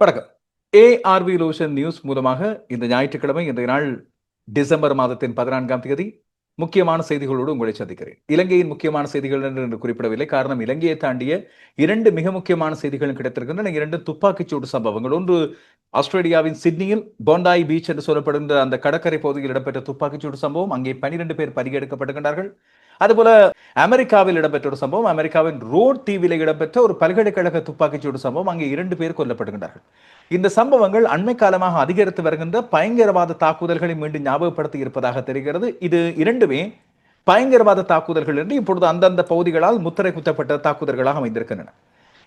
வணக்கம். ARV lotion news மூலமாக இந்த ஞாயிற்றுக்கிழமை இன்றைய நாள் டிசம்பர் மாதத்தின் பதினான்காம் தேதி முக்கியமான செய்திகளோடு உங்களை சந்திக்கிறேன். இலங்கையின் முக்கியமான செய்திகள் என்று குறிப்பிடவில்லை. காரணம் இலங்கையை தாண்டிய இரண்டு மிக முக்கியமான செய்திகளும் கிடைத்திருக்கின்றன. இரண்டு துப்பாக்கிச்சூடு சம்பவங்கள். ஒன்று ஆஸ்திரேலியாவின் சிட்னியில் போண்டாய் பீச் என்று சொல்லப்படுகின்ற அந்த கடற்கரை பகுதியில் இடம்பெற்ற துப்பாக்கிச்சூடு சம்பவம். அங்கே பனிரெண்டு பேர் பறிகெடுக்கப்படுகின்றார்கள் அதுபோல அமெரிக்காவில் இடம்பெற்ற ஒரு சம்பவம் அமெரிக்காவின் ரோட் தீவில இடம்பெற்ற ஒரு பல்கலைக்கழக துப்பாக்கிச்சூடு சம்பவம் அங்கே இரண்டு பேர் கொல்லப்படுகின்றார்கள். இந்த சம்பவங்கள் அண்மை காலமாக அதிகரித்து வருகின்ற பயங்கரவாத தாக்குதல்களை மீண்டும் ஞாபகப்படுத்தி இருப்பதாக தெரிகிறது. இது இரண்டுமே பயங்கரவாத தாக்குதல்கள் என்று இப்பொழுது அந்தந்த பகுதிகளால் முத்திரை குத்தப்பட்ட தாக்குதல்களாக அமைந்திருக்கின்றன.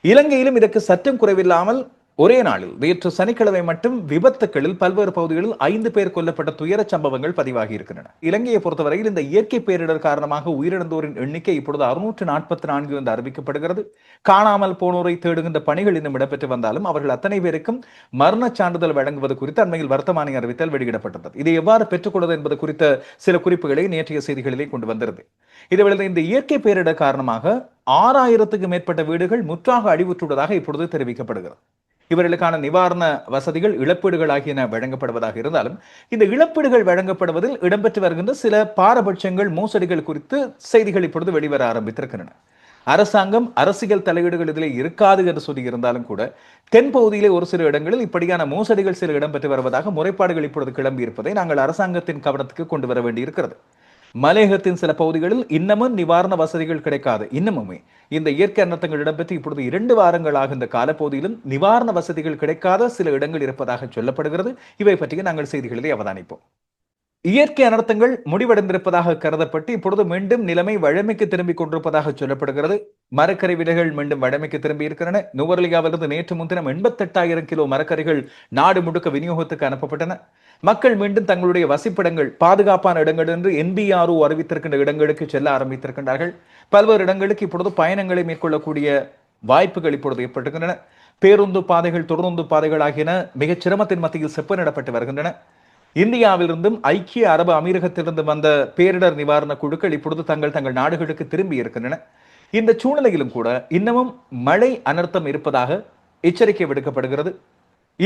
இலங்கையிலும் இதற்கு சற்றும் குறைவில்லாமல் ஒரே நாளில் நேற்று சனிக்கிழமை மட்டும் விபத்துகளில் பல்வேறு பகுதிகளில் ஐந்து பேர் கொல்லப்பட்ட துயர சம்பவங்கள் பதிவாகி இருக்கின்றன. இலங்கையை பொறுத்தவரையில் இந்த இயற்கை பேரிடர் காரணமாக உயிரிழந்தோரின் எண்ணிக்கை இப்பொழுது அறுநூற்று நாற்பத்தி நான்கு என்று அறிவிக்கப்படுகிறது. காணாமல் போனோரை தேடுகின்ற பணிகள் இன்னும் இடம்பெற்று வந்தாலும் அவர்கள் அத்தனை பேருக்கும் மரண சான்றிதழ் வழங்குவது குறித்து அண்மையில் வர்த்தமானி அறிவித்தல் வெளியிடப்பட்டது இதை எவ்வாறு பெற்றுக்கொள்வது என்பது குறித்த சில குறிப்புகளை நேற்றைய செய்திகளிலே கொண்டு வந்திருந்தது இதுவேளை இந்த இயற்கை பேரிடர் காரணமாக ஆறாயிரத்துக்கு மேற்பட்ட வீடுகள் முற்றாக அடிவுற்றுள்ளதாக இப்பொழுது தெரிவிக்கப்படுகிறது. இவர்களுக்கான நிவாரண வசதிகள் இழப்பீடுகள் ஆகியன வழங்கப்படுவதாக இருந்தாலும் இந்த இழப்பீடுகள் வழங்கப்படுவதில் இடம்பெற்று வருகின்ற சில பாரபட்சங்கள் மோசடிகள் குறித்து செய்திகள் இப்பொழுது வெளிவர ஆரம்பித்திருக்கின்றன. அரசாங்கம் அரசியல் தலையீடுகள் இதில் இருக்காது என்று சொல்லி இருந்தாலும் கூட தென்பகுதியிலே ஒரு சில இடங்களில் இப்படியான மோசடிகள் சில இடம்பெற்று வருவதாக முறைப்பாடுகள் இப்பொழுது கிளம்பி இருப்பதை நாங்கள் அரசாங்கத்தின் கவனத்துக்கு கொண்டு வர வேண்டியிருக்கிறது. மலையகத்தின் சில பகுதிகளில் இன்னமும் நிவாரண வசதிகள் கிடைக்காது. இன்னமுமே இந்த இயற்கை அனர்த்தங்கள் இடம்பெற்று இப்பொழுது இரண்டு வாரங்களாக இந்த காலப்பகுதியிலும் நிவாரண வசதிகள் கிடைக்காத சில இடங்கள் இருப்பதாக சொல்லப்படுகிறது. இவை பற்றிய நாங்கள் செய்திகளிலே அவதானிப்போம். இயற்கை அனர்த்தங்கள் முடிவடைந்திருப்பதாக கருதப்பட்டு இப்பொழுது மீண்டும் நிலைமை வழமைக்கு திரும்பிக் கொண்டிருப்பதாக சொல்லப்படுகிறது. மரக்கரை விலைகள் மீண்டும் வழமைக்கு திரும்பி இருக்கின்றன. நுவரலியாவிலிருந்து நேற்று முன்தினம் எண்பத்தெட்டாயிரம் கிலோ மரக்கரைகள் நாடு முழுக்க விநியோகத்துக்கு அனுப்பப்பட்டன. மக்கள் மீண்டும் தங்களுடைய வசிப்பிடங்கள் பாதுகாப்பான இடங்கள் என்று என்பிஆர்ஓ அறிவித்திருக்கின்ற இடங்களுக்கு செல்ல ஆரம்பித்திருக்கின்றார்கள். பல்வேறு இடங்களுக்கு இப்பொழுது பயணங்களை மேற்கொள்ளக்கூடிய வாய்ப்புகள் இப்பொழுது ஏற்பட்டிருக்கின்றன. பேருந்து பாதைகள் தொடருந்து பாதைகள் ஆகியன மிகச் சிரமத்தின் மத்தியில் செப்பனிடப்பட்டு வருகின்றன. இந்தியாவிலிருந்தும் ஐக்கிய அரபு அமீரகத்திலிருந்து வந்த பேரிடர் நிவாரண குழுக்கள் இப்பொழுது தங்கள் தங்கள் நாடுகளுக்கு திரும்பி இருக்கின்றன. இந்த சூழ்நிலையிலும் கூட இன்னமும் மழை அனர்த்தம் இருப்பதாக எச்சரிக்கை விடுக்கப்படுகிறது.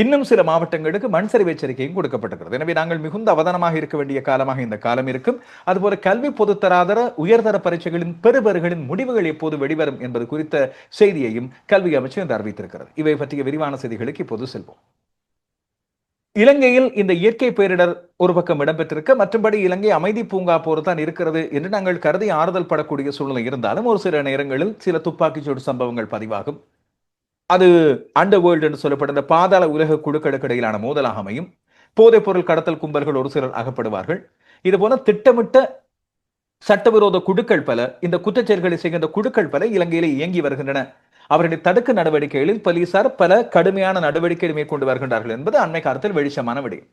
இன்னும் சில மாவட்டங்களுக்கு மண் சரிவு எச்சரிக்கையும் கொடுக்கப்பட்டிருக்கிறது. எனவே நாங்கள் மிகுந்த அவதானமாக இருக்க வேண்டிய காலமாக இந்த காலம் இருக்கும். அதுபோல கல்வி பொதுத்தராதர உயர்தர பரீட்சைகளின் பெறுபர்களின் முடிவுகள் எப்போது வெளிவரும் என்பது குறித்த செய்தியையும் கல்வி அமைச்சு என்று அறிவித்திருக்கிறது. இவை பற்றிய விரிவான செய்திகளுக்கு இப்போது செல்வோம். இலங்கையில் இந்த இயற்கை பேரிடர் ஒரு பக்கம் இடம்பெற்றிருக்க. மற்றபடி இலங்கை அமைதி பூங்கா போர்தான் இருக்கிறது என்று நாங்கள் கருதி ஆறுதல் படக்கூடிய சூழ்நிலை இருந்தாலும் ஒரு சில நேரங்களில் சில துப்பாக்கிச்சூடு சம்பவங்கள் பதிவாகும். அது அண்டர் வேர்ல்டு என்று சொல்லப்படுகிற பாதாள உலக குழுக்களுக்கு இடையிலான மோதலாக அமையும். போதைப் பொருள் கடத்தல் கும்பல்கள் ஒரு சிலர் அகப்படுவார்கள். இதுபோல திட்டமிட்ட சட்டவிரோத குழுக்கள் பல இந்த குற்றச்செயல்களை செய்கின்ற குழுக்கள் பல இலங்கையிலே இயங்கி வருகின்றன. அவர்களை தடுக்க நடவடிக்கைகளில் போலீசார் பல கடுமையான நடவடிக்கைகளை மேற்கொண்டு வருகின்றார்கள் என்பது அண்மை காலத்தில் வெளிச்சமான விடயம்.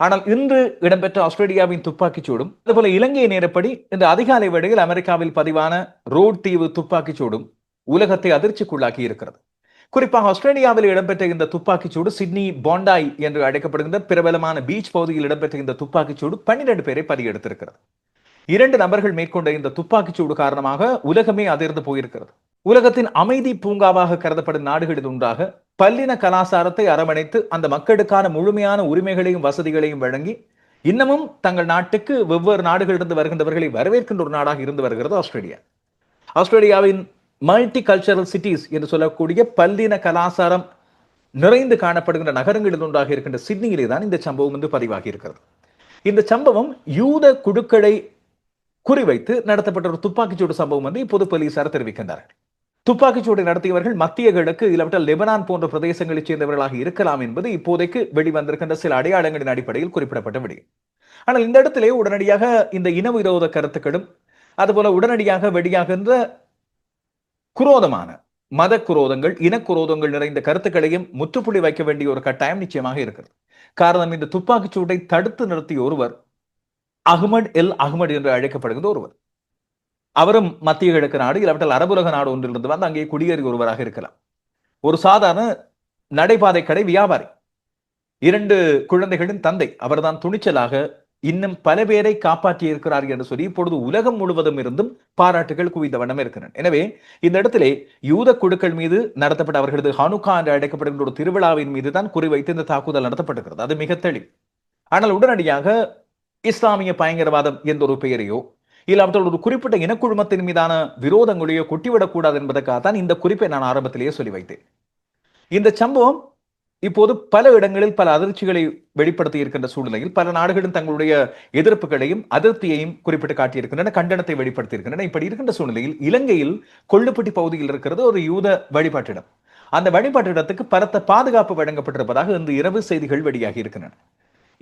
ஆனால் இன்று இடம்பெற்ற ஆஸ்திரேலியாவின் துப்பாக்கிச்சூடும் அதுபோல இலங்கை நேரப்படி இந்த அதிகாலை வேளையில் அமெரிக்காவில் பதிவான ரோட் தீவு துப்பாக்கிச்சூடும் உலகத்தை அதிர்ச்சிக்குள்ளாக்கி இருக்கிறது குறிப்பாக ஆஸ்திரேலியாவில் இடம்பெற்ற இந்த துப்பாக்கிச்சூடு சிட்னி பாண்டாய் என்று அழைக்கப்படுகின்ற பிரபலமான பீச் பகுதியில் இடம்பெற்ற இந்த துப்பாக்கிச்சூடு பன்னிரண்டு பேரை பலியெடுத்திருக்கிறது இரண்டு நபர்கள் மேற்கொண்ட இந்த துப்பாக்கிச்சூடு காரணமாக உலகமே அதிர்ந்து போயிருக்கிறது. உலகத்தின் அமைதி பூங்காவாக கருதப்படும் நாடுகளில் ஒன்றாக பல்லின கலாச்சாரத்தை அரவணைத்து அந்த மக்களுக்கான முழுமையான உரிமைகளையும் வசதிகளையும் வழங்கி இன்னமும் தங்கள் நாட்டுக்கு வெவ்வேறு நாடுகளிலிருந்து வருகின்றவர்களை வரவேற்கின்ற ஒரு நாடாக இருந்து வருகிறது ஆஸ்திரேலியா. ஆஸ்திரேலியாவின் மல்டி கல்ச்சரல் சிட்டிஸ் என்று சொல்லக்கூடிய பல்லின கலாச்சாரம் நிறைந்து காணப்படுகின்ற நகரங்களில் ஒன்றாக இருக்கின்ற சிட்னியிலே தான் இந்த சம்பவம் வந்து பதிவாகி இருக்கிறது. இந்த சம்பவம் யூத குழுக்களை குறிவைத்து நடத்தப்பட்ட ஒரு துப்பாக்கிச்சூடு சம்பவம் வந்து இப்போது போலீசார் தெரிவிக்கின்றார்கள். துப்பாக்கிச்சூடு நடத்தியவர்கள் மத்திய கிழக்கு இல்லாவிட்டால் லெபனான் போன்ற பிரதேசங்களைச் சேர்ந்தவர்களாக இருக்கலாம் என்பது இப்போதைக்கு வெளிவந்திருக்கின்ற சில அடையாளங்களின் அடிப்படையில் குறிப்பிடப்பட்ட விடியும். ஆனால் இந்த இடத்திலே உடனடியாக இந்த இன விரோத கருத்துக்களும் அதுபோல உடனடியாக வெளியாகின்ற குரோதமான மத குரோதங்கள் இனக்குரோதங்கள் நிறைந்த கருத்துக்களையும் முற்றுப்புள்ளி வைக்க வேண்டிய ஒரு கட்டாயம் நிச்சயமாக இருக்கிறது. காரணம் இந்த துப்பாக்கிச்சூட்டை தடுத்து நிறுத்திய ஒருவர் அகமட் எல் அகமட் என்று அழைக்கப்படுகிற ஒருவர். அவரும் மத்திய கிழக்கு நாடு இல்லாவிட்டால் அரபுலக நாடு ஒன்றிலிருந்து வந்து அங்கே குடியேறி ஒருவராக இருக்கலாம். ஒரு சாதாரண நடைபாதை கடை வியாபாரி. இரண்டு குழந்தைகளின் தந்தை அவர்தான் துணிச்சலாக இன்னும் பல பேரை காப்பாற்றி இருக்கிறார் என்று சொல்லி இப்பொழுது உலகம் முழுவதும் இருந்தும் பாராட்டுகள் குவிந்த வண்ணம் இருக்கின்றன எனவே இந்த இடத்திலே யூத குழுக்கள் மீது நடத்தப்பட்ட அவர்களது ஹனுகா என்று அழைக்கப்படுகின்ற ஒரு திருவிழாவின் மீது தான் குறிவைத்து இந்த தாக்குதல் நடத்தப்பட்டிருக்கிறது. அது மிக தெளிவு. ஆனால் உடனடியாக இஸ்லாமிய பயங்கரவாதம் என்ற ஒரு பெயரையோ இல்லாவிட்டால் ஒரு குறிப்பிட்ட இனக்குழுமத்தின் மீதான விரோதங்களையோ கொட்டிவிடக்கூடாது என்பதற்காக தான் இந்த குறிப்பை நான் ஆரம்பத்திலேயே சொல்லி வைத்தேன் இந்த சம்பவம் இப்போது பல இடங்களில் பல அதிர்ச்சிகளை வெளிப்படுத்தி இருக்கின்ற சூழ்நிலையில் பல நாடுகளும் தங்களுடைய எதிர்ப்புகளையும் அதிருப்தியையும் குறிப்பிட்டு காட்டியிருக்கின்றன கண்டனத்தை வெளிப்படுத்தி இருக்கின்றன இப்படி இருக்கின்ற சூழ்நிலையில் இலங்கையில் கொள்ளுப்பட்டி பகுதியில் இருக்கிறது ஒரு யூத வழிபாட்டிடம். அந்த வழிபாட்டிடத்துக்கு பலத்த பாதுகாப்பு வழங்கப்பட்டிருப்பதாக இந்த இரவு செய்திகள் வெளியாகி இருக்கின்றன.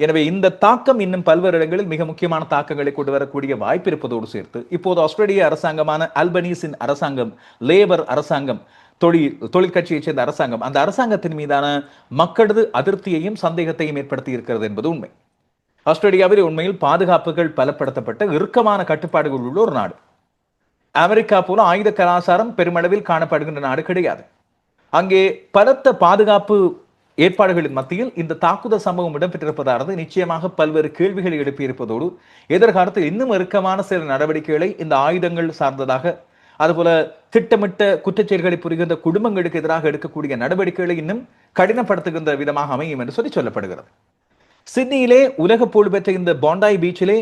எனவே இந்த தாக்கம் இன்னும் பல்வேறு இடங்களில் மிக முக்கியமான தாக்கங்களை கொண்டு வரக்கூடிய வாய்ப்பு இருப்பதோடு சேர்த்து இப்போது ஆஸ்திரேலிய அரசாங்கமான அல்பனீஸின் அரசாங்கம் லேபர் அரசாங்கம் தொழில் தொழிற்கட்சியைச் சேர்ந்த அரசாங்கம் அந்த அரசாங்கத்தின் மீதான மக்களது அதிருப்தியையும் சந்தேகத்தையும் ஏற்படுத்தி இருக்கிறது என்பது உண்மை. ஆஸ்திரேலியாவில் உண்மையில் பாதுகாப்புகள் பலப்படுத்தப்பட்ட இறுக்கமான கட்டுப்பாடுகள் உள்ள ஒரு நாடு. அமெரிக்கா போல ஆயுத கலாச்சாரம் பெருமளவில் காணப்படுகின்ற நாடு கிடையாது. அங்கே பலத்த பாதுகாப்பு ஏற்பாடுகளின் மத்தியில் இந்த தாக்குதல் சம்பவம் இடம்பெற்றிருப்பதானது நிச்சயமாக பல்வேறு கேள்விகளை எழுப்பியிருப்பதோடு எதிர்காலத்தில் இன்னும் இறுக்கமான சில நடவடிக்கைகளை இந்த ஆயுதங்கள் சார்ந்ததாக அதுபோல திட்டமிட்ட குற்றச்செயல்களை புரிகின்ற குடும்பங்களுக்கு எதிராக எடுக்கக்கூடிய நடவடிக்கைகளை இன்னும் கடினப்படுத்துகின்ற விதமாக அமையும் என்று சொல்லி சொல்லப்படுகிறது. சிட்னியிலே உலக புகழ்பெற்ற இந்த பாண்டாய் பீச்சிலே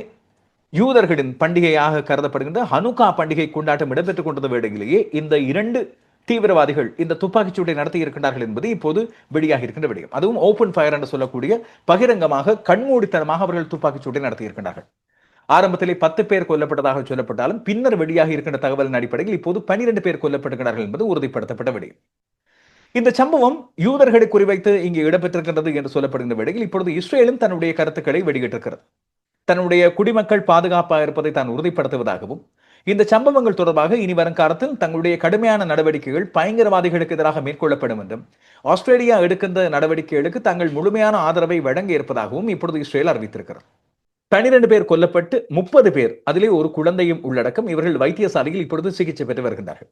யூதர்களின் பண்டிகையாக கருதப்படுகின்ற ஹனுகா பண்டிகை கொண்டாட்டம் இடம்பெற்றுக் கொண்டிருந்த வேளையிலேயே இந்த இரண்டு தீவிரவாதிகள் இந்த துப்பாக்கிச் சூட்டை நடத்தி இருக்கின்றார்கள் என்பது இப்போது வெளியாக இருக்கின்ற விடயம். அதுவும் ஓபன் ஃபயர் என்று சொல்லக்கூடிய பகிரங்கமாக கண்மூடித்தனமாக அவர்கள் துப்பாக்கிச் சூட்டை நடத்தி இருக்கின்றார்கள். ஆரம்பத்திலே பத்து பேர் கொல்லப்பட்டதாக சொல்லப்பட்டாலும் பின்னர் வெளியாக இருக்கின்ற தகவலின் அடிப்படையில் இப்போது பனிரெண்டு பேர் கொல்லப்படுகிறார்கள் என்பது உறுதிப்படுத்தப்பட்ட விடயம் இந்த சம்பவம் யூதர்களை குறிவைத்து இங்கு இடம்பெற்றிருக்கின்றது என்று சொல்லப்படுகின்ற வேளையில் இப்பொழுது இஸ்ரேலும் தன்னுடைய கருத்துக்களை வெளியிட்டிருக்கிறது. தன்னுடைய குடிமக்கள் பாதுகாப்பாக இருப்பதை தான் உறுதிப்படுத்துவதாகவும் இந்த சம்பவங்கள் தொடர்பாக இனி வரும் காலத்தில் தங்களுடைய கடுமையான நடவடிக்கைகள் பயங்கரவாதிகளுக்கு எதிராக மேற்கொள்ளப்படும் என்றும் ஆஸ்திரேலியா எடுக்கின்ற நடவடிக்கைகளுக்கு தங்கள் முழுமையான ஆதரவை வழங்க இருப்பதாகவும் இப்பொழுது இஸ்ரேல் அறிவித்திருக்கிறது. பனிரெண்டு பேர் கொல்லப்பட்டு முப்பது பேர் அதிலே ஒரு குழந்தையும் உள்ளடக்கம் இவர்கள் வைத்தியசாலையில் இப்பொழுது சிகிச்சை பெற்று வருகின்றார்கள்.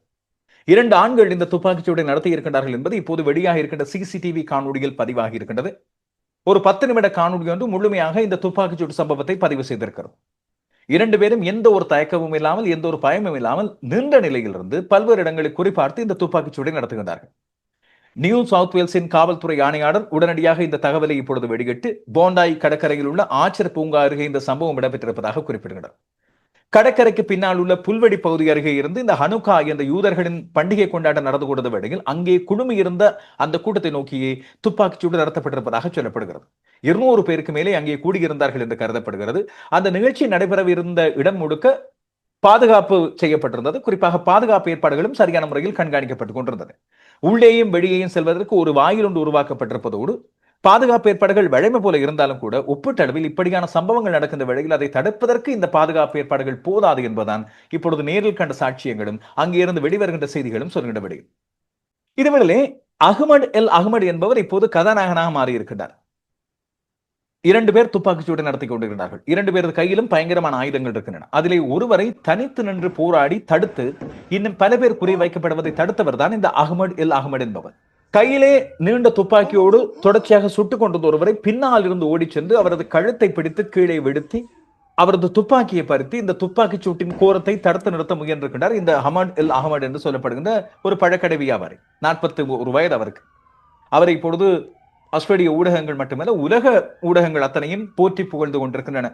இரண்டு ஆண்கள் இந்த துப்பாக்கிச்சூடை நடத்தி இருக்கின்றார்கள் என்பது இப்போது வெளியாக இருக்கின்ற சிசிடிவி காணொலியில் பதிவாகி இருக்கின்றது. ஒரு பத்து நிமிட காணொலி ஒன்று முழுமையாக இந்த துப்பாக்கிச்சூடு சம்பவத்தை பதிவு செய்திருக்கிறோம். இரண்டு பேரும் எந்த ஒரு தயக்கமும் இல்லாமல் எந்த ஒரு பயமும் இல்லாமல் நின்ற நிலையிலிருந்து பல்வேறு இடங்களை குறிப்பார்த்து இந்த துப்பாக்கிச்சூடை நடத்துகின்றார்கள். நியூ சவுத் வேல்ஸின் காவல்துறை ஆணையாளர் உடனடியாக இந்த தகவலை இப்பொழுது வெளியிட்டு போண்டாய் கடற்கரையில் உள்ள ஆச்சர் பூங்கா அருகே இந்த சம்பவம் இடம்பெற்றிருப்பதாக குறிப்பிடுகிறார். கடற்கரைக்கு பின்னால் உள்ள புல்வெடி பகுதி அருகே இருந்து இந்த ஹனுகா என்ற யூதர்களின் பண்டிகை கொண்டாட்டம் நடந்து கொண்ட வேளையில் அங்கே குழுமி இருந்த அந்த கூட்டத்தை நோக்கியே துப்பாக்கிச்சூடு நடத்தப்பட்டிருப்பதாக சொல்லப்படுகிறது. இருநூறு பேருக்கு மேலே அங்கே கூடியிருந்தார்கள் என்று கருதப்படுகிறது. அந்த நிகழ்ச்சி நடைபெறவிருந்த இடம் முழுக்க பாதுகாப்பு செய்யப்பட்டிருந்தது. குறிப்பாக பாதுகாப்பு ஏற்பாடுகளும் சரியான முறையில் கண்காணிக்கப்பட்டுக் கொண்டிருந்தது. உள்ளேயும் வெளியேயும் செல்வதற்கு ஒரு வாயில் ஒன்று உருவாக்கப்பட்டிருப்பதோடு பாதுகாப்பு ஏற்பாடுகள் வழமை போல இருந்தாலும் கூட ஒப்பீட்டளவில் இப்படியான சம்பவங்கள் நடக்கின்ற வேளையில் அதை தடுப்பதற்கு இந்த பாதுகாப்பு ஏற்பாடுகள் போதாது என்பதுதான் இப்பொழுது நேரில் கண்ட சாட்சியங்களும் அங்கே இருந்து வெளிவருகின்ற செய்திகளும் சொல்கின்ற விடையில் இதுவேளை அகமது எல் அகமது என்பவர் இப்போது கதாநாயகனாக மாறியிருக்கிறார் இரண்டு பேர் துப்பாக்கிச்சூடு நடத்தி கொண்டிருக்கிறார்கள் இரண்டு பேரது கையிலும் பயங்கரமான ஆயுதங்கள் இருக்கின்றன. அதிலே ஒருவரை தனித்து நின்று போராடி தடுத்து இன்னும் பல பேர் குறி வைக்கப்படுவதை தடுத்தவர் தான் இந்த அகமது எல் அகமது என்பவர். கையிலே நீண்ட துப்பாக்கியோடு தொடர்ச்சியாக சுட்டுக் கொண்டது ஒருவரை பின்னால் இருந்து ஓடிச் சென்று அவரது கழுத்தை பிடித்து கீழே விடுத்தி அவரது துப்பாக்கியை பறித்து இந்த துப்பாக்கி சூட்டின் கோரத்தை தடுத்து நிறுத்த முயன்றிருக்கின்றார் இந்த அஹமட் எல் அகமது என்று சொல்லப்படுகின்ற ஒரு பழக்கடை வியாபாரி. நாற்பத்தி ஒரு வயது அவருக்கு. அவரை இப்பொழுது ஆஸ்திரேலிய ஊடகங்கள் மட்டுமல்ல உலக ஊடகங்கள் அத்தனையும் போற்றி புகழ்ந்து கொண்டிருக்கின்றன.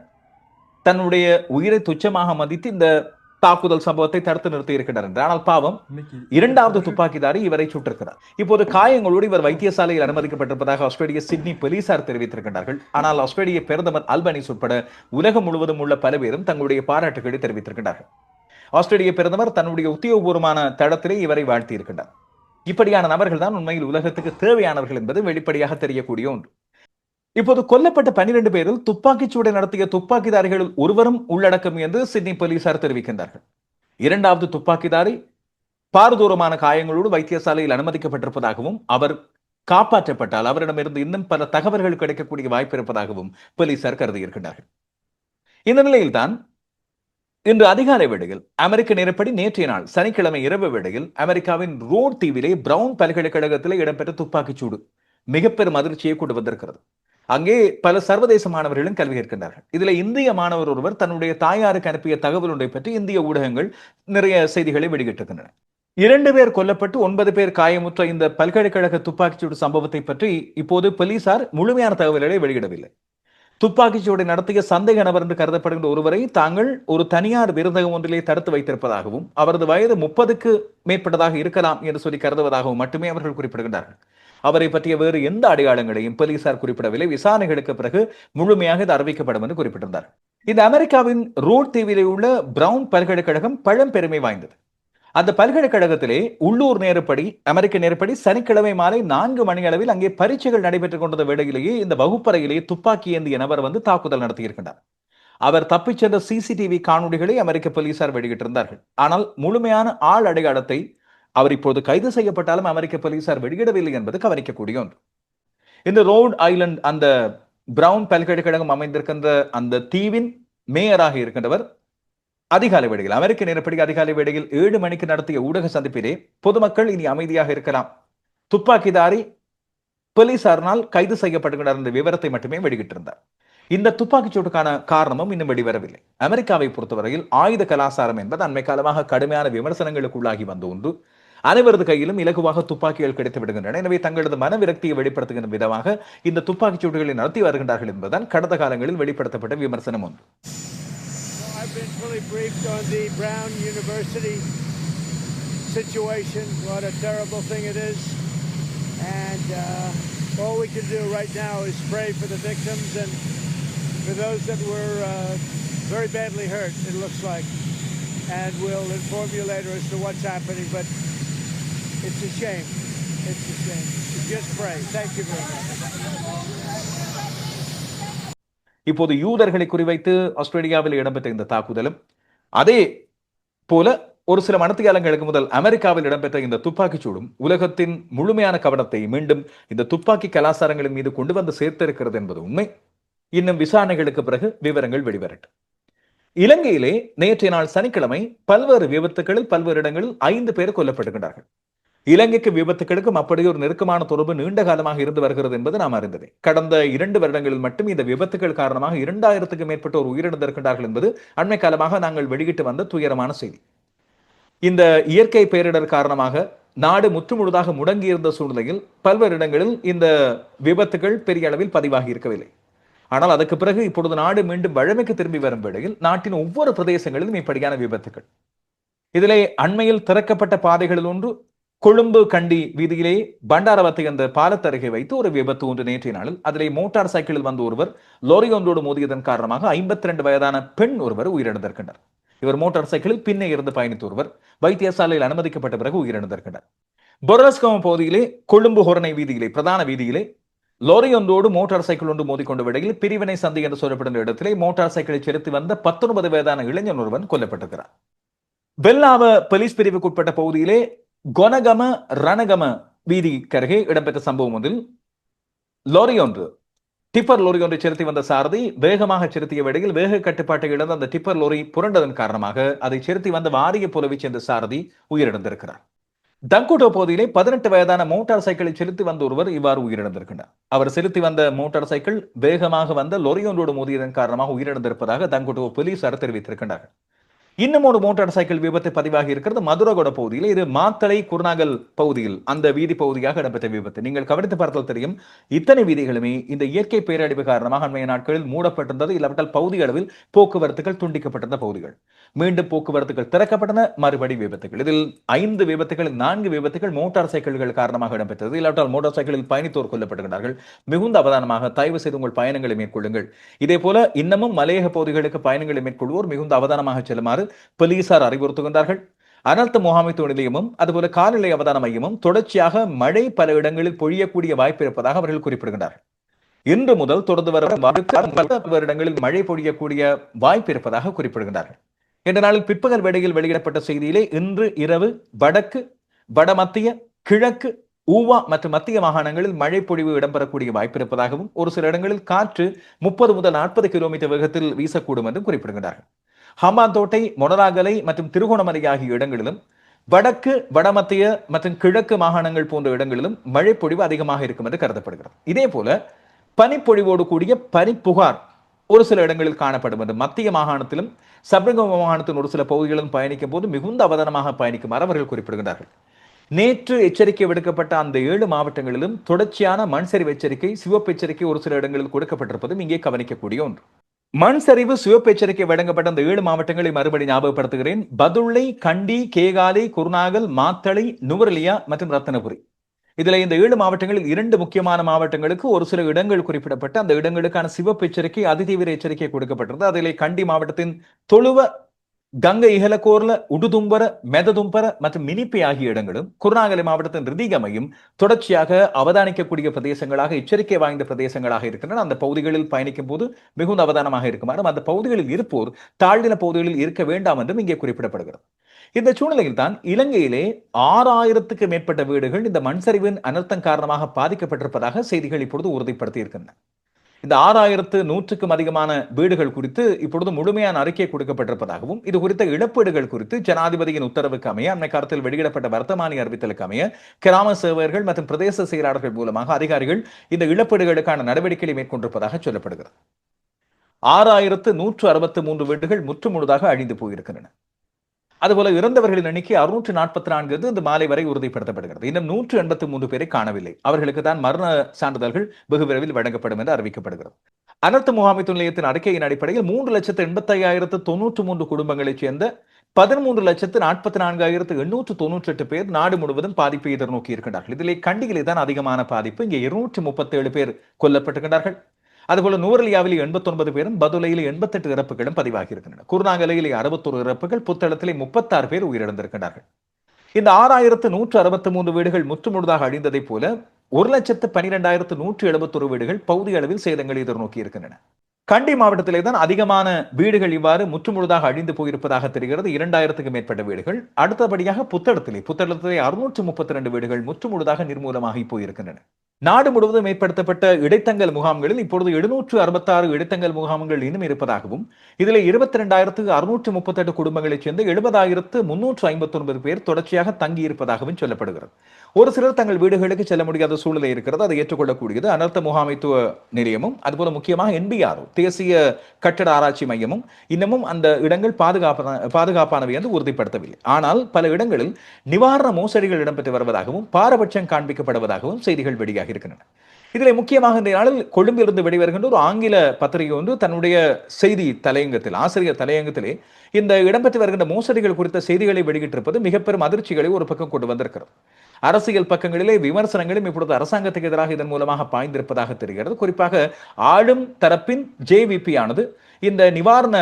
தன்னுடைய உயிரை துச்சமாக மதித்து இந்த தாக்குதல் சம்பவத்தை தடுத்து நிறுத்தி இருக்கிறார் என்று. ஆனால் பாவம் இரண்டாவது துப்பாக்கிதாரி இவரை சுட்டிருக்கிறார். இப்போது காயங்களோடு இவர் வைத்தியசாலையில் அனுமதிக்கப்பட்டிருப்பதாக ஆஸ்திரேலிய சிட்னி போலீசார் தெரிவித்திருக்கின்றார்கள். ஆனால் ஆஸ்திரேலிய பிரதமர் அல்பனிஸ் உட்பட உலகம் முழுவதும் உள்ள பல பேரும் தங்களுடைய பாராட்டுகளை தெரிவித்திருக்கின்றார்கள். ஆஸ்திரேலிய பிரதமர் தன்னுடைய உத்தியோகபூர்வமான தளத்திலே இவரை வாழ்த்தி இருக்கின்றார். இப்படியான நபர்கள் தான் உண்மையில் உலகத்துக்கு தேவையானவர்கள் என்பது வெளிப்படையாக தெரியக்கூடிய ஒன்று. இப்போது கொல்லப்பட்ட பனிரெண்டு பேரில் துப்பாக்கிச்சூடை நடத்திய துப்பாக்கிதாரிகளில் ஒருவரும் உள்ளடக்கம் என்று சிட்னி போலீசார் தெரிவிக்கின்றார்கள். இரண்டாவது துப்பாக்கிதாரி பாரதூரமான காயங்களோடு வைத்தியசாலையில் அனுமதிக்கப்பட்டிருப்பதாகவும் அவர் காப்பாற்றப்பட்டால் அவரிடமிருந்து இன்னும் பல தகவல்கள் கிடைக்கக்கூடிய வாய்ப்பு இருப்பதாகவும் போலீசார் கருதியிருக்கிறார்கள் இந்த நிலையில்தான் இன்று அதிகாலை வேளையில் அமெரிக்க நேரப்படி நேற்றைய நாள் சனிக்கிழமை இரவு வேளையில் அமெரிக்காவின் ரோட் தீவிலே பிரவுன் பல்கலைக்கழகத்தில் இடம்பெற்ற துப்பாக்கிச் சூடு மிக பெரும் அதிர்ச்சியை கொண்டு வந்திருக்கிறது. அங்கே பல சர்வதேச மாணவர்களும் கல்வி கேட்கின்றார்கள் இதுல இந்திய மாணவர் ஒருவர் தன்னுடைய தாயாருக்கு அனுப்பிய தகவல் ஒன்றை பற்றி இந்திய ஊடகங்கள் நிறைய செய்திகளை வெளியிட்டிருக்கின்றன. இரண்டு பேர் கொல்லப்பட்டு ஒன்பது பேர் காயமுற்ற இந்த பல்கலைக்கழக துப்பாக்கிச்சூடு சம்பவத்தை பற்றி இப்போது போலீசார் முழுமையான தகவல்களை வெளியிடவில்லை. துப்பாக்கிச்சூடை நடத்திய சந்தேக நபர் என்று கருதப்படுகின்ற ஒருவரை தாங்கள் ஒரு தனியார் விருந்தகம் ஒன்றிலே தடுத்து வைத்திருப்பதாகவும் அவரது வயது முப்பதுக்கு மேற்பட்டதாக இருக்கலாம் என்று சொல்லி கருதுவதாகவும் மட்டுமே அவர்கள் குறிப்பிடுகின்றார்கள். அவரை பற்றிய வேறு எந்த அடையாளங்களையும் போலீசார் குறிப்பிடவில்லை. விசாரணைகளுக்கு பிறகு முழுமையாக இது அறிவிக்கப்படும் என்று குறிப்பிட்டிருந்தார். இந்த அமெரிக்காவின் ரூட் தீவிலே உள்ள பிரவுன் பல்கலைக்கழகம் பழம்பெருமை வாய்ந்தது. அந்த பல்கலைக்கழகத்திலே உள்ளூர் நேரப்படி அமெரிக்க நேரப்படி சனிக்கிழமை மாலை நான்கு மணி அளவில் அங்கே பரீட்சைகள் நடைபெற்றுக் கொண்ட வேளையிலேயே இந்த வகுப்பறையிலேயே துப்பாக்கி ஏந்திய நபர் வந்து தாக்குதல் நடத்தியிருக்கின்றார். அவர் தப்பிச் சென்ற சிசிடிவி காணொலிகளை அமெரிக்க போலீசார் வெளியிட்டிருந்தார்கள். ஆனால் முழுமையான ஆள் அடையாளத்தை அவர் இப்போது கைது செய்யப்பட்டாலும் அமெரிக்க போலீசார் வெளியிடவில்லை என்பது கவனிக்கக்கூடிய ஒன்று. இந்த ரோட் ஐலண்ட் அந்த பிரவுன் பல்கலைக்கழகம் அமைந்திருக்கின்ற அந்த தீவின் மேயராக இருக்கின்றவர் அதிகாலை வேளையில் அமெரிக்க நேரப்படி அதிகாலை வேளையில் ஏழு மணிக்கு நடத்திய ஊடக சந்திப்பிலே பொதுமக்கள் இனி அமைதியாக இருக்கலாம். துப்பாக்கிதாரி போலீசாரினால் கைது செய்யப்படுகிறார் என்ற விவரத்தை மட்டுமே வெளியிட்டிருந்தார். இந்த துப்பாக்கிச் சூட்டுக்கான காரணமும் இன்னும் வெளிவரவில்லை. அமெரிக்காவை பொறுத்தவரையில் ஆயுத கலாசாரம் என்பது அண்மை காலமாக கடுமையான விமர்சனங்களுக்குள்ளாகி வந்த ஒன்று. அனைவரது கையிலும் இலகுவாக துப்பாக்கிகள் கிடைத்து விடுகின்றன. எனவே தங்களது மனவிரக்தியை வெளிப்படுத்துகின்ற விதமாக இந்த துப்பாக்கிச் சூட்டுகளை நடத்தி வருகின்றார்கள் என்பதுதான் கடந்த காலங்களில் வெளிப்படுத்தப்பட்ட விமர்சனம் ஒன்று. I've been fully briefed on the Brown University situation, what a terrible thing it is. And uh, all we can do right now is pray for the victims and for those that were uh, very badly hurt, it looks like. And we'll inform you later as to what's happening, but it's a shame. It's a shame. Just pray. Thank you very much. இப்போது யூதர்களை குறிவைத்து ஆஸ்திரேலியாவில் இடம்பெற்ற இந்த தாக்குதலும் அதே போல ஒரு சில மனத்தியாலங்களுக்கு முதல் அமெரிக்காவில் இடம்பெற்ற இந்த துப்பாக்கிச்சூடும் உலகத்தின் முழுமையான கவனத்தை மீண்டும் இந்த துப்பாக்கி கலாச்சாரங்களின் மீது கொண்டு வந்து சேர்த்திருக்கிறது என்பது உண்மை. இன்னும் விசாரணைகளுக்கு பிறகு விவரங்கள் வெளிவரட்டும் இலங்கையிலே நேற்றைய நாள் சனிக்கிழமை பல்வேறு விபத்துகளில் பல்வேறு இடங்களில் ஐந்து பேர் கொல்லப்படுகின்றார்கள் இலங்கைக்கு விபத்துகளுக்கும் அப்படி ஒரு நெருக்கமான தொடர்பு நீண்ட காலமாக இருந்து வருகிறது என்பது நாம் அறிந்ததே. கடந்த இரண்டு வருடங்களில் மட்டும் இந்த விபத்துகள் காரணமாக இரண்டாயிரத்துக்கும் மேற்பட்டோர் உயிரிழந்திருக்கின்றார்கள் என்பது அண்மை காலமாக நாங்கள் வெளியிட்டு வந்த துயரமான செய்தி. இந்த இயற்கை பேரிடர் காரணமாக நாடு முற்றுமுழுதாக முடங்கியிருந்த சூழ்நிலையில் பல்வேறு இடங்களில் இந்த விபத்துகள் பெரிய அளவில் பதிவாகி இருக்கவில்லை. ஆனால் அதற்கு பிறகு இப்பொழுது நாடு மீண்டும் வழமைக்கு திரும்பி வரும் வேளையில் நாட்டின் ஒவ்வொரு பிரதேசங்களிலும் இப்படியான விபத்துகள். இதிலே அண்மையில் திறக்கப்பட்ட பாதைகளில் ஒன்று கொழும்பு கண்டி வீதியிலே பண்டாரவத்தை என்ற பாலத்தருகே வைத்து ஒரு விபத்து ஒன்று நேற்றைய நாளில் அதிலே மோட்டார் சைக்கிளில் வந்த ஒருவர் லோரி ஒன்றோடு மோதியதன் காரணமாக ஐம்பத்தி ரெண்டு வயதான பெண் ஒருவர் உயிரிழந்திருக்கின்றார் இவர் மோட்டார் சைக்கிளில் பின்னே இருந்து பயணித்த ஒருவர் வைத்தியசாலையில் அனுமதிக்கப்பட்ட பிறகு உயிரிழந்திருக்கின்றார் பொரஸ்கம பகுதியிலே கொழும்பு ஹொரணை வீதியிலே பிரதான வீதியிலே லோரி ஒன்றோடு மோட்டார் சைக்கிள் ஒன்று மோதிக்கொண்ட விடையில் பிரிவினை சந்தை என்று சொல்லப்படும் இடத்திலே மோட்டார் சைக்கிளை செலுத்தி வந்த பத்தொன்பது வயதான இளைஞன் ஒருவன் கொல்லப்பட்டிருக்கிறார் பெல்லாவ போலீஸ் பிரிவுக்குட்பட்ட பகுதியிலே கொனகம ரணகம வீதிக்கருகே இடம்பெற்ற சம்பவம் ஒன்றில் லோரி ஒன்று டிப்பர் லோரி ஒன்றை செலுத்தி வந்த சாரதி வேகமாக செலுத்திய வேளையில் வேக கட்டுப்பாட்டை இழந்த அந்த டிப்பர் லோரி புரண்டதன் காரணமாக அதை செலுத்தி வந்த வாரிய புலவை சேர்ந்த சாரதி உயிரிழந்திருக்கிறார். தங்குடோ பகுதியிலே பதினெட்டு வயதான மோட்டார் சைக்கிளை செலுத்தி வந்த ஒருவர் இவ்வாறு உயிரிழந்திருக்கின்றார். அவர் செலுத்தி வந்த மோட்டார் சைக்கிள் வேகமாக வந்த லொரியோன்றோடு மோதியதன் காரணமாக உயிரிழந்திருப்பதாக தங்குடோ போலீசார் தெரிவித்திருக்கின்றார்கள். இன்னும் ஒரு மோட்டார் சைக்கிள் விபத்து பதிவாகி இருக்கிறது. மதுரகோட பகுதியில். இது மாத்தளை குருநாகல் பகுதியில். அந்த வீதி பகுதியாக இடம்பெற்ற விபத்து. நீங்கள் கவனித்து பார்த்தால் தெரியும் இத்தனை வீதிகளுமே இந்த இயற்கை பேரழிவு காரணமாக அண்மைய நாட்களில் மூடப்பட்டிருந்தது. இல்லாவிட்டால் பகுதி அளவில் போக்குவரத்துகள் துண்டிக்கப்பட்டிருந்த பகுதிகள். மீண்டும் போக்குவரத்துகள் திறக்கப்பட்டன. மறுபடி விபத்துகள். இதில் ஐந்து விபத்துகள் நான்கு விபத்துகள் மோட்டார் சைக்கிள்கள் காரணமாக இடம்பெற்றது. இல்லாவிட்டால் மோட்டார் சைக்கிளில் பயணித்தோர் கொல்லப்படுகிறார்கள் மிகுந்த அவதானமாக தயவு செய்து உங்கள் பயணங்களை மேற்கொள்ளுங்கள். இதே போல இன்னமும் மலையக பகுதிகளுக்கு பயணங்களை மேற்கொள்வோர் மிகுந்த அவதானமாக செல்லுமாறு செய்யுமாறு போலீசார் அறிவுறுத்துகின்றார்கள் அனர்த்த முகாமைத்துவ நிலையமும் அதுபோல காலநிலை அவதான மையமும் தொடர்ச்சியாக மழை பல இடங்களில் பொழியக்கூடிய வாய்ப்பு இருப்பதாக அவர்கள் குறிப்பிடுகின்றார்கள் இன்று முதல் தொடர்ந்து வர இடங்களில் மழை பொழியக்கூடிய வாய்ப்பு இருப்பதாக குறிப்பிடுகின்றார்கள். என்ற நாளில் பிற்பகல் வேளையில் வெளியிடப்பட்ட செய்தியிலே இன்று இரவு வடக்கு வடமத்திய கிழக்கு ஊவா மற்றும் மத்திய மாகாணங்களில் மழை பொழிவு இடம்பெறக்கூடிய வாய்ப்பு இருப்பதாகவும் ஒரு சில இடங்களில் காற்று முப்பது முதல் நாற்பது கிலோமீட்டர் வேகத்தில் வீசக்கூடும் என்றும் குறிப்பிடுகின்றார்கள். ஹம்பாந்தோட்டை மொனராகலை மற்றும் திருகோணமலை ஆகிய இடங்களிலும் வடக்கு வடமத்திய மற்றும் கிழக்கு மாகாணங்கள் போன்ற இடங்களிலும் மழை பொழிவு அதிகமாக இருக்கும் என்று கருதப்படுகிறது. இதே போல பனிப்பொழிவோடு கூடிய பனிப்புகார் ஒரு சில இடங்களில் காணப்படும் என்று மத்திய மாகாணத்திலும் சப்ரகம மாகாணத்தின் ஒரு சில பகுதிகளிலும் பயணிக்கும் போது மிகுந்த அவதானமாக பயணிக்குமாறு அவர்கள் குறிப்பிடுகிறார்கள் நேற்று எச்சரிக்கை விடுக்கப்பட்ட அந்த ஏழு மாவட்டங்களிலும் தொடர்ச்சியான மண்சரிவு எச்சரிக்கை சிவப்பு எச்சரிக்கை ஒரு சில இடங்களில் கொடுக்கப்பட்டிருப்பதும் இங்கே கவனிக்கக்கூடிய ஒன்று. மண் சரிவு சிவப்பு எச்சரிக்கை வழங்கப்பட்ட அந்த ஏழு மாவட்டங்களை மறுபடி ஞாபகப்படுத்துகிறேன். பதுள்ளை கண்டி கேகாலை குருநாகல் மாத்தளை நுவரலியா மற்றும் ரத்தனபுரி. இதுல இந்த ஏழு மாவட்டங்களில் இரண்டு முக்கியமான மாவட்டங்களுக்கு ஒரு சில இடங்கள் குறிப்பிடப்பட்டு அந்த இடங்களுக்கான சிவப்பு எச்சரிக்கை அதிதீவிர எச்சரிக்கை கொடுக்கப்பட்டிருந்தது. அதில் கண்டி மாவட்டத்தின் தொழுவ கங்கை இகலக்கோர்ல உடுதும்பர மெததும்பர மற்றும் மினிப்பி ஆகிய இடங்களும் குருநாகலை மாவட்டத்தின் ரிதிகமையும் தொடர்ச்சியாக அவதானிக்கக்கூடிய பிரதேசங்களாக எச்சரிக்கை வாய்ந்த பிரதேசங்களாக இருக்கின்றன. அந்த பகுதிகளில் பயணிக்கும் போது மிகுந்த அவதானமாக இருக்குமாறும் அந்த பகுதிகளில் இருப்போர் தாழ்நில பகுதிகளில் இருக்க வேண்டாம் என்றும் இங்கே குறிப்பிடப்படுகிறது. இந்த சூழ்நிலையில் தான் இலங்கையிலே ஆறாயிரத்துக்கு மேற்பட்ட வீடுகள் இந்த மண்சரிவின் அனர்த்தம் காரணமாக பாதிக்கப்பட்டிருப்பதாக செய்திகள் இப்பொழுது உறுதிப்படுத்தி இருக்கின்றன. இந்த ஆறாயிரத்து நூற்றுக்கும் அதிகமான வீடுகள் குறித்து இப்பொழுது முழுமையான அறிக்கை கொடுக்கப்பட்டிருப்பதாகவும் இது குறித்த இழப்பீடுகள் குறித்து ஜனாதிபதியின் உத்தரவுக்கு அமைய அண்மை காலத்தில் வெளியிடப்பட்ட வர்த்தமானி அறிவித்தலுக்கு அமைய கிராம சேவையர்கள் மற்றும் பிரதேச செயலாளர்கள் மூலமாக அதிகாரிகள் இந்த இழப்பீடுகளுக்கான நடவடிக்கைகளை மேற்கொண்டிருப்பதாக சொல்லப்படுகிறது. ஆறாயிரத்து நூற்று அறுபத்து மூன்று வீடுகள் முற்றுமுழுதாக அழிந்து போயிருக்கின்றன. அதுபோல இறந்தவர்களின் எண்ணிக்கை அறுநூற்று நாற்பத்தி நான்கு இந்த மாலை வரை உறுதிப்படுத்தப்படுகிறது. இன்னும் நூற்று எண்பத்தி மூன்று பேரை காணவில்லை. அவர்களுக்கு தான் மரண சான்றிதழ்கள் வெகு விரைவில் வழங்கப்படும் என்று அறிவிக்கப்படுகிறது. அனர்த்த முகாமைத்துவ நிலையத்தின் அறிக்கையின் அடிப்படையில் மூன்று லட்சத்து எண்பத்தி ஐயாயிரத்து தொன்னூற்று மூன்று குடும்பங்களைச் சேர்ந்த பதிமூன்று லட்சத்து நாற்பத்தி நான்காயிரத்து எண்ணூற்று தொன்னூற்றி எட்டு பேர் நாடு முழுவதும் பாதிப்பை எதிர்நோக்கி இருக்கின்றார்கள் இதிலே கண்டியிலே தான் அதிகமான பாதிப்பு. இங்கே இருநூற்று முப்பத்தேழு பேர் கொல்லப்பட்டிருக்கிறார்கள் அதுபோல நூரலியாவிலே எண்பத்தொன்பது பேரும் பதுலையில் எண்பத்தெட்டு இறப்புகளும் பதிவாகி இருக்கின்றன குருநாகலையிலே அறுபத்தொரு இறப்புகள் புத்தளத்திலே முப்பத்தாறு பேர் உயிரிழந்திருக்கிறார்கள் இந்த ஆறாயிரத்து நூற்று அறுபத்தி மூன்று வீடுகள் முற்றுமுழுதாக அழிந்ததைப் போல ஒரு லட்சத்து பனிரெண்டாயிரத்து நூற்று எழுபத்தொரு வீடுகள் பகுதி அளவில் சேதங்கள் எதிர்நோக்கி இருக்கின்றன கண்டி மாவட்டத்திலே தான் அதிகமான வீடுகள் இவ்வாறு முற்றுமுழுதாக அழிந்து போயிருப்பதாக தெரிகிறது. இரண்டாயிரத்துக்கு மேற்பட்ட வீடுகள். அடுத்தபடியாக புத்தளத்திலே புத்தளத்திலே அறுநூற்று முப்பத்தி ரெண்டு வீடுகள் முற்றுமுழுதாக நிர்மூலமாகி போயிருக்கின்றன. நாடு முழுவதும் ஏற்படுத்தப்பட்ட இடைத்தங்கல் முகாம்களில் இப்பொழுது எழுநூற்று அறுபத்தாறு இடைத்தங்கல் முகாம்கள் இன்னும் இருப்பதாகவும் இதில் இருபத்தி ரெண்டாயிரத்து அறுநூற்று முப்பத்தெட்டு குடும்பங்களைச் சேர்ந்து எழுபதாயிரத்து முன்னூற்று ஐம்பத்தொன்பது பேர் தொடர்ச்சியாக தங்கி இருப்பதாகவும் சொல்லப்படுகிறது. ஒரு சிலர் தங்கள் வீடுகளுக்கு செல்ல முடியாத சூழ்நிலை இருக்கிறது அதை ஏற்றுக்கொள்ளக்கூடியது. அனர்த்த முகாமைத்துவ நிலையமும் அதுபோல முக்கியமாக என்பிஆர் தேசிய கட்டட ஆராய்ச்சி மையமும் இன்னமும் அந்த இடங்கள் பாதுகாப்பான பாதுகாப்பானவை என்று உறுதிப்படுத்தவில்லை. ஆனால் பல இடங்களில் நிவாரண மோசடிகள் இடம்பெற்று வருவதாகவும் பாரபட்சம் காண்பிக்கப்படுவதாகவும் செய்திகள் வெளியாகி இருக்கின்றன. இதில் முக்கியமாக இந்த நாளில் கொழும்பிலிருந்து வெளிவருகின்ற ஒரு ஆங்கில பத்திரிகை ஒன்று தன்னுடைய செய்தி தலையங்கத்தில் ஆசிரியர் தலையங்கத்திலே இந்த இடம்பெற்று வருகின்ற மோசடிகள் குறித்த செய்திகளை வெளியிட்டிருப்பது மிக பெரும் அதிர்ச்சிகளை ஒரு பக்கம் கொண்டு வந்திருக்கிறது. அரசியல் பக்கங்களிலே விமர்சனங்களும் இப்பொழுது அரசாங்கத்துக்கு எதிராக இதன் மூலமாக பாய்ந்திருப்பதாக தெரிகிறது. குறிப்பாக ஆளும் தரப்பின் ஜேவிபி ஆனது இந்த நிவாரண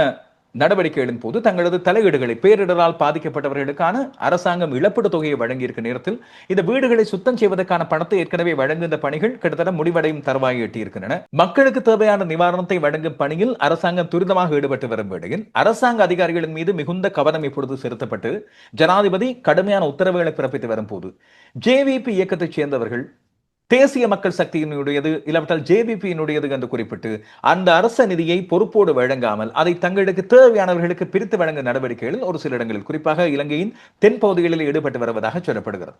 நடவடிக்கைகளின் போது தங்களது தலையீடுகளை பேரிடரால் பாதிக்கப்பட்டவர்களுக்கான அரசாங்கம் இழப்பீடு தொகையை வழங்கியிருக்க நேரத்தில் இந்த வீடுகளை சுத்தம் செய்வதற்கான பணத்தை ஏற்கனவே வழங்குகின்ற பணிகள் கிட்டத்தட்ட முடிவடையும் தருவாய் எட்டியிருக்கின்றன. மக்களுக்கு தேவையான நிவாரணத்தை வழங்கும் பணியில் அரசாங்கம் துரிதமாக ஈடுபட்டு வரும் வேளையில் அரசாங்க அதிகாரிகளின் மீது மிகுந்த கவனம் இப்பொழுது செலுத்தப்பட்டு ஜனாதிபதி கடுமையான உத்தரவுகளை பிறப்பித்து வரும் போது ஜேவிபி இயக்கத்தைச் சேர்ந்தவர்கள் தேசிய மக்கள் சக்தியினுடையது இல்லாவிட்டால் ஜேபிபியினுடையது என்று குறிப்பிட்டு அந்த அரச நிதியை பொறுப்போடு வழங்காமல் அதை தங்களுக்கு தேவையானவர்களுக்கு பிரித்து வழங்கும் நடவடிக்கைகளில் ஒரு சில இடங்களில் குறிப்பாக இலங்கையின் தென்பகுதிகளில் ஈடுபட்டு வருவதாக சொல்லப்படுகிறது.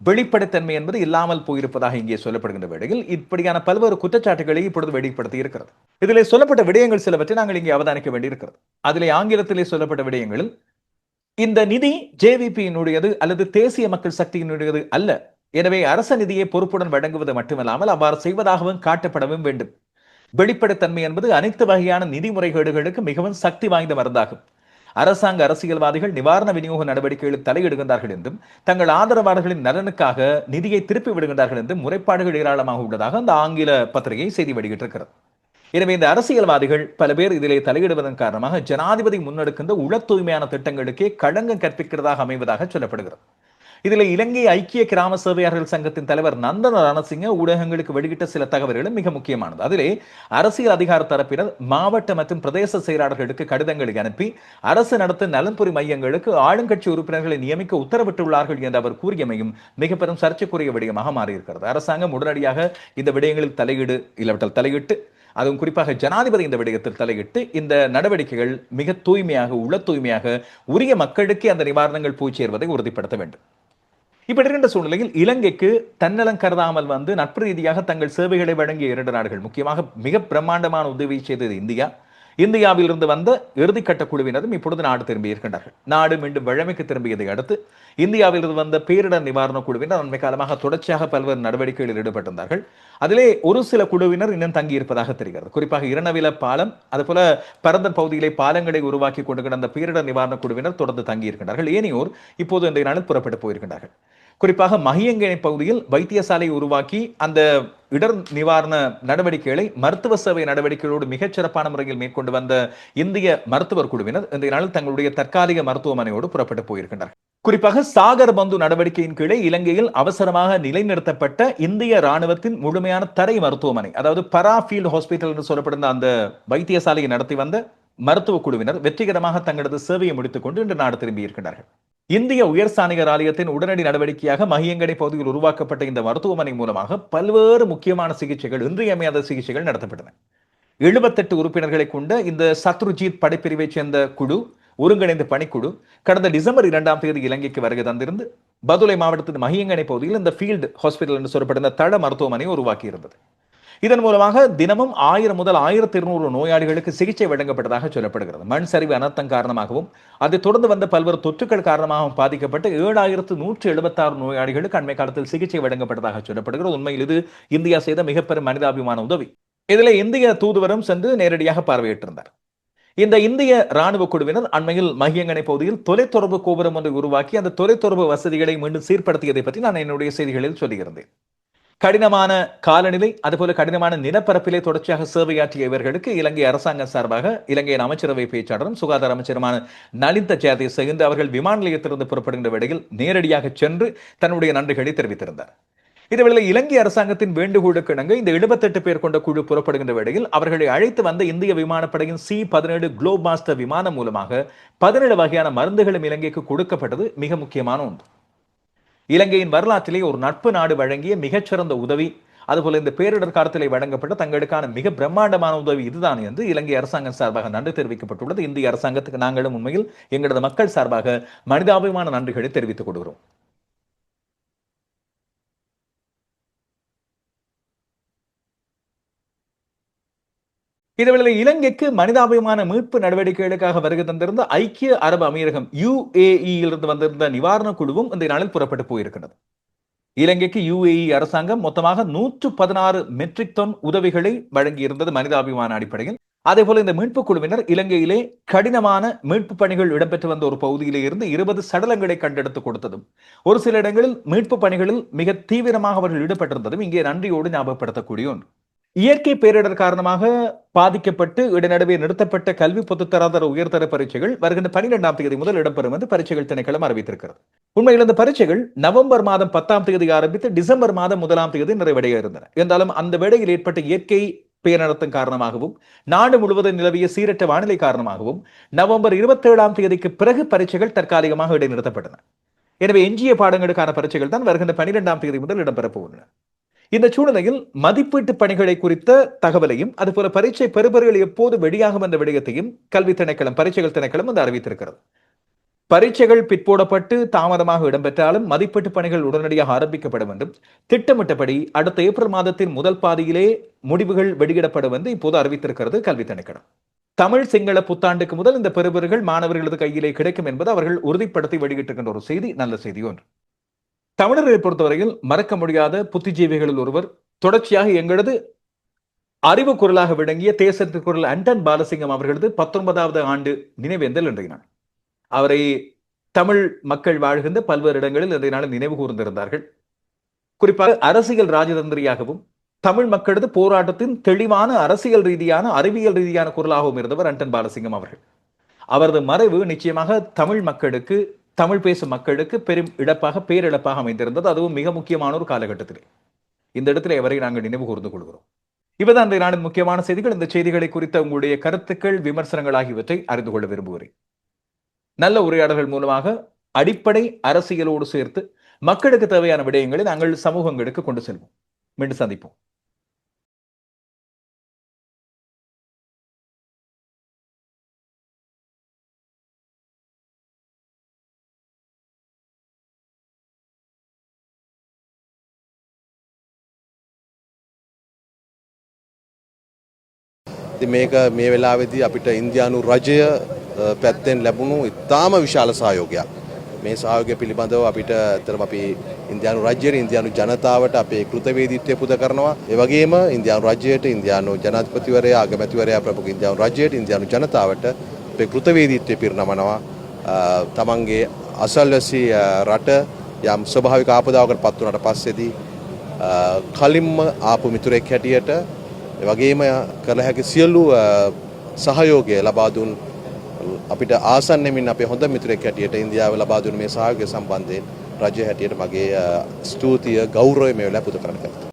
வெளிப்படைத்தன்மை என்பது இல்லாமல் போயிருப்பதாக இங்கே சொல்லப்படுகின்ற வேளையில் இப்படியான பல்வேறு குற்றச்சாட்டுகளை இப்பொழுது வெளிப்படுத்தி இருக்கிறது. இதிலே சொல்லப்பட்ட விடயங்கள் சிலவற்றை நாங்கள் இங்கே அவதானிக்க வேண்டியிருக்கிறது. அதிலே ஆங்கிலத்திலே சொல்லப்பட்ட விடயங்களில் இந்த நிதி ஜேவிபியினுடையது அல்லது தேசிய மக்கள் சக்தியினுடையது அல்ல எனவே அரச நிதியை பொறுப்புடன் வழங்குவது மட்டுமல்லாமல் அவ்வாறு செய்வதாகவும் காட்டப்படவும் வேண்டும். வெளிப்படைத்தன்மை என்பது அனைத்து வகையான நிதி முறைகேடுகளுக்கு மிகவும் சக்தி வாய்ந்த மருந்தாகும். அரசாங்க அரசியல்வாதிகள் நிவாரண விநியோக நடவடிக்கைகளில் தலையிடுகின்றார்கள் என்றும் தங்கள் ஆதரவாளர்களின் நலனுக்காக நிதியை திருப்பி விடுகின்றார்கள் என்றும் முறைப்பாடுகள் ஏராளமாக உள்ளதாக அந்த ஆங்கில பத்திரிகை செய்தி வெளியிட்டிருக்கிறது. எனவே இந்த அரசியல்வாதிகள் பல பேர் இதிலே தலையிடுவதன் காரணமாக ஜனாதிபதி முன்னெடுக்கின்ற உள தூய்மையான திட்டங்களுக்கே களங்கம் கற்பிக்கிறதாக அமைவதாக சொல்லப்படுகிறது. இதில் இலங்கை ஐக்கிய கிராம சேவையாளர்கள் சங்கத்தின் தலைவர் நந்தன ரணசிங்க ஊடகங்களுக்கு வெளியிட்ட சில தகவல்களும் மிக முக்கியமானது. அதிலே அரசியல் அதிகார தரப்பினர் மாவட்ட மற்றும் பிரதேச செயலாளர்களுக்கு கடிதங்களை அனுப்பி அரசு நடத்தும் நலன்புரி மையங்களுக்கு ஆளுங்கட்சி உறுப்பினர்களை நியமிக்க உத்தரவிட்டுள்ளார்கள் என்று அவர் கூறியமையும் மிக பெரும் சர்ச்சைக்குரிய விடயமாக மாறியிருக்கிறது. அரசாங்கம் உடனடியாக இந்த விடயங்களில் தலையீடு இல்லாவிட்டால் தலையிட்டு அதுவும் குறிப்பாக ஜனாதிபதி இந்த விடயத்தில் தலையிட்டு இந்த நடவடிக்கைகள் மிக தூய்மையாக உள்ள தூய்மையாக உரிய மக்களுக்கே அந்த நிவாரணங்கள் போய் சேர்வதை உறுதிப்படுத்த வேண்டும். இப்படி இருக்கின்ற சூழ்நிலையில் இலங்கைக்கு தன்னலம் கருதாமல் வந்து நட்பு ரீதியாக தங்கள் சேவைகளை வழங்கிய இரண்டு நாடுகள் முக்கியமாக மிக பிரம்மாண்டமான உதவி செய்தது இந்தியா. இந்தியாவிலிருந்து வந்த இறுதிக்கட்ட குழுவினரும் இப்பொழுது நாடு திரும்பி இருக்கின்றார்கள். நாடு மீண்டும் வழமைக்கு திரும்பியதை அடுத்து இந்தியாவிலிருந்து வந்த பேரிடர் நிவாரண குழுவினர் அண்மை காலமாக தொடர்ச்சியாக பல்வேறு நடவடிக்கைகளில் ஈடுபட்டிருந்தார்கள். அதிலே ஒரு சில குழுவினர் இன்னும் தங்கியிருப்பதாக தெரிகிறது. குறிப்பாக இரணவில பாலம் அதுபோல பரந்தன் பகுதியிலே பாலங்களை உருவாக்கி கொண்டு கிடந்த பேரிடர் நிவாரண குழுவினர் தொடர்ந்து தங்கியிருக்கின்றார்கள். ஏனையோர் இப்போது இன்றைய நாளில் புறப்பட்டு போயிருக்கின்றார்கள். குறிப்பாக மகியங்கனை பகுதியில் வைத்தியசாலை உருவாக்கி அந்த இடர் நிவாரண நடவடிக்கைகளை மருத்துவ சேவை நடவடிக்கைகளோடு மிகச்சிறப்பான முறையில் மேற்கொண்டு வந்த இந்திய மருத்துவர் குழுவினர் இன்றைய நாளில் தங்களுடைய தற்காலிக மருத்துவமனையோடு புறப்பட்டு போயிருக்கின்றனர். குறிப்பாக சாகர் பந்து நடவடிக்கையின் கீழே இலங்கையில் அவசரமாக நிலைநிறுத்தப்பட்ட இந்திய ராணுவத்தின் முழுமையான தரை மருத்துவமனை அதாவது பராஃபீல்டு ஹாஸ்பிட்டல் என்று சொல்லப்படுന്ന அந்த வைத்தியசாலையை நடத்தி வந்த மருத்துவ குழுவினர் வெற்றிகரமாக தங்களது சேவையை முடித்துக் கொண்டு இன்று நாடு திரும்பியிருக்கிறார்கள் இந்திய உயர் சாணிகர் ஆலயத்தின் உடனடி நடவடிக்கையாக மகியங்கடை பகுதியில் உருவாக்கப்பட்ட இந்த மருத்துவமனை மூலமாக பல்வேறு முக்கியமான சிகிச்சைகள் இன்றியமையாத சிகிச்சைகள் நடத்தப்பட்டன. எழுபத்தெட்டு உறுப்பினர்களை கொண்ட இந்த சத்ருஜித் படைப்பிரிவைச் சேர்ந்த குழு ஒருங்கிணைந்த பணிக்குழு கடந்த டிசம்பர் இரண்டாம் தேதி இலங்கைக்கு வருகை தந்திருந்து பதுளை மாவட்டத்தின் மகியங்கனை பகுதியில் இந்த ஃபீல்டு ஹாஸ்பிட்டல் என்று சொல்லப்பட்ட தள மருத்துவமனை உருவாக்கி இருந்தது இதன் மூலமாக தினமும் ஆயிரம் முதல் ஆயிரத்தி இருநூறு நோயாளிகளுக்கு சிகிச்சை வழங்கப்பட்டதாக சொல்லப்படுகிறது. மண் சரிவு அனர்த்தம் காரணமாகவும் அதை தொடர்ந்து வந்த பல்வேறு தொற்றுக்கள் காரணமாகவும் பாதிக்கப்பட்டு ஏழாயிரத்து நூற்று எழுபத்தாறு நோயாளிகளுக்கு அண்மை காலத்தில் சிகிச்சை வழங்கப்பட்டதாக சொல்லப்படுகிறது. உண்மையில் இது இந்தியா செய்த மிகப்பெரும் மனிதாபிமான உதவி. இதில் இந்திய தூதுவரும் சென்று நேரடியாக பார்வையிட்டிருந்தார். இந்த இந்திய ராணுவ குழுவினர் அண்மையில் மகியங்கனை பகுதியில் தொலைத்தொடர்பு கோபுரம் ஒன்றை உருவாக்கி அந்த தொலைத்தொடர்பு வசதிகளை மீண்டும் சீர்படுத்தியதை பற்றி நான் என்னுடைய செய்திகளில் சொல்லியிருந்தேன். கடினமான காலநிலை அதுபோல கடினமான நிலப்பரப்பிலே தொடர்ச்சியாக சேவையாற்றிய இவர்களுக்கு இலங்கை அரசாங்கம் சார்பாக இலங்கையின் அமைச்சரவை பேச்சாளரும் சுகாதார அமைச்சருமான நலிந்த ஜாதேச அவர்கள் விமான நிலையத்திலிருந்து புறப்படுகின்ற வேளையில் நேரடியாக சென்று தன்னுடைய நன்றிகளை தெரிவித்திருந்தார். இதுவேளை இலங்கை அரசாங்கத்தின் வேண்டுகோளுக்கு இணங்க இந்த எழுபத்தெட்டு பேர் கொண்ட குழு புறப்படுகின்ற வேளையில் அவர்களை அழைத்து வந்த இந்திய விமானப்படையின் சி பதினேழு குளோப் மாஸ்டர் விமானம் மூலமாக பதினேழு வகையான மருந்துகளும் இலங்கைக்கு கொடுக்கப்பட்டது மிக முக்கியமான ஒன்று. இலங்கையின் வரலாற்றிலே ஒரு நட்பு நாடு வழங்கிய மிகச்சிறந்த உதவி. அதுபோல இந்த பேரிடர் காலத்திலே வழங்கப்பட்ட தங்களுக்கான மிக பிரம்மாண்டமான உதவி இதுதான் என்று இலங்கை அரசாங்கம் சார்பாக நன்றி தெரிவிக்கப்பட்டுள்ளது. இந்திய அரசாங்கத்துக்கு நாங்களும் உண்மையில் எங்களது மக்கள் சார்பாக மனிதாபிமான நன்றிகளை தெரிவித்துக் கொள்கிறோம். இதுவேளை இலங்கைக்கு மனிதாபிமான மீட்பு நடவடிக்கைகளுக்காக வருகை தந்திருந்த ஐக்கிய அரபு அமீரகம் யுஏஇயிலிருந்து வந்திருந்த நிவாரண குழுவும் இந்த நாளில் புறப்பட்டு போயிருக்கிறது. இலங்கைக்கு யுஏஇ அரசாங்கம் மொத்தமாக நூற்று பதினாறு மெட்ரிக் டன் உதவிகளை வழங்கியிருந்தது மனிதாபிமான அடிப்படையில். அதே போல இந்த மீட்பு குழுவினர் இலங்கையிலே கடினமான மீட்பு பணிகள் இடம்பெற்று வந்த ஒரு பகுதியிலே இருந்து இருபது சடலங்களை கண்டெடுத்து கொடுத்ததும் ஒரு சில இடங்களில் மீட்பு பணிகளில் மிக தீவிரமாக அவர்கள் ஈடுபட்டிருந்ததும் இங்கே நன்றியோடு ஞாபகப்படுத்தக்கூடிய ஒன்று. இயற்கை பேரிடர் காரணமாக பாதிக்கப்பட்டு இடைநடுவே நிறுத்தப்பட்ட கல்வி பொதுத்தராதர உயர்தர பரீட்சைகள் வருகின்ற பனிரெண்டாம் தேதி முதல் இடம்பெறும் என்று பரீட்சைகள் திணைக்களம் அறிவித்திருக்கிறது. உண்மையில் இந்த பரீட்சைகள் நவம்பர் மாதம் பத்தாம் தேதி ஆரம்பித்து டிசம்பர் மாதம் முதலாம் தேதி நிறைவடைய இருந்தன. என்றாலும் அந்த வேளையில் ஏற்பட்ட இயற்கை பேரிடத்தின் காரணமாகவும் நாடு முழுவதும் நிலவிய சீரற்ற வானிலை காரணமாகவும் நவம்பர் இருபத்தேழாம் தேதிக்கு பிறகு பரீட்சைகள் தற்காலிகமாக இடைநிறுத்தப்பட்டன. எனவே எஞ்சிய பாடங்களுக்கான பரீட்சைகள் தான் வருகின்ற பனிரெண்டாம் தேதி முதல் இடம்பெறப் போகின்றன. இந்த சூழ்நிலையில் மதிப்பீட்டு பணிகளை குறித்த தகவலையும் அதுபோல பரீட்சை பெறுபவர்கள் எப்போது வெளியாகும் என்ற விடயத்தையும் கல்வி திணைக்களம் பரீட்சைகள் திணைக்களம் வந்து அறிவித்திருக்கிறது. பரீட்சைகள் பிற்போடப்பட்டு தாமதமாக இடம்பெற்றாலும் மதிப்பீட்டு பணிகள் உடனடியாக ஆரம்பிக்கப்படும் என்றும் திட்டமிட்டபடி அடுத்த ஏப்ரல் மாதத்தின் முதல் பாதியிலே முடிவுகள் வெளியிடப்படும் என்று இப்போது அறிவித்திருக்கிறது கல்வி திணைக்களம். தமிழ் சிங்கள புத்தாண்டுக்கு முதல் இந்த பெறுபவர்கள் மாணவர்களது கையிலே கிடைக்கும் என்பது அவர்கள் உறுதிப்படுத்தி வெளியிட்டிருக்கின்ற ஒரு செய்தி நல்ல செய்தி ஒன்று. தமிழர்களை பொறுத்தவரையில் மறக்க முடியாத புத்திஜீவிகளில் ஒருவர் தொடர்ச்சியாக எங்களது அறிவு குரலாக விளங்கிய தேசத்தின் குரல் அண்டன் பாலசிங்கம் அவர்களது பத்தொன்பதாவது ஆண்டு நினைவேந்தல் இன்றைய நாள். அவரை தமிழ் மக்கள் வாழ்கின்ற பல்வேறு இடங்களில் இன்றைய நாள் நினைவு கூர்ந்திருந்தார்கள். குறிப்பாக அரசியல் ராஜதந்திரியாகவும் தமிழ் மக்களது போராட்டத்தின் தெளிவான அரசியல் ரீதியான அறிவியல் ரீதியான குரலாகவும் இருந்தவர் அண்டன் பாலசிங்கம் அவர்கள். அவரது மறைவு நிச்சயமாக தமிழ் மக்களுக்கு தமிழ் பேசும் மக்களுக்கு பெரும் இழப்பாக பேரிழப்பாக அமைந்திருந்தது. அதுவும் மிக முக்கியமான ஒரு காலகட்டத்திலே. இந்த இடத்துல எவரை நாங்கள் நினைவு கூர்ந்து கொள்கிறோம்? இவதான் இந்த நாளின் முக்கியமான செய்திகள். இந்த செய்திகளை குறித்த உங்களுடைய கருத்துக்கள் விமர்சனங்கள் ஆகியவற்றை அறிந்து கொள்ள விரும்புகிறேன். நல்ல உரையாடல்கள் மூலமாக அடிப்படை அரசியலோடு சேர்த்து மக்களுக்கு தேவையான விடயங்களை நாங்கள் சமூகங்களுக்கு கொண்டு செல்வோம். மீண்டும் சந்திப்போம். ඉතින් මේක මේ වෙලාවේදී අපිට ඉන්දියානු රජය අ, පැත්තෙන් ලැබුණු ඉතාම විශාල සහයෝගයක්. මේ සහයෝගය පිළිබඳව අපිට ඇත්තටම අපි ඉන්දියානු රජයට ඉන්දියානු ජනතාවට අපේ කෘතවේදීත්වය පුද කරනවා. ඒ වගේම ඉන්දියානු රජයට ඉන්දියානු ජනාධිපතිවරයා අගමැතිවරයා ප්‍රමුඛ ඉන්දියානු රජයට ඉන්දියානු ජනතාවට අපේ කෘතවේදීත්වය පිරිනමනවා. අ, තමන්ගේ අසල්වැසි අ, රට යම් ස්වභාවික ආපදාවකට පත් වුණාට පස්සේදී අ, කලින්ම ආපු මිතුරෙක් හැටියට ඒ වගේම කළ හැකි සියලු අ, සහයෝගය ලබා දුන් අපිට ආසන්නෙමින් අපේ හොඳ මිතුරෙක් හැටියට ඉන්දියාව ලබා දුන් මේ සහයෝගය සම්බන්ධයෙන් රජය හැටියට මගේ අ, ස්තුතිය ගෞරවය මේ වෙලාවේ පුද කරන්න කැමතියි.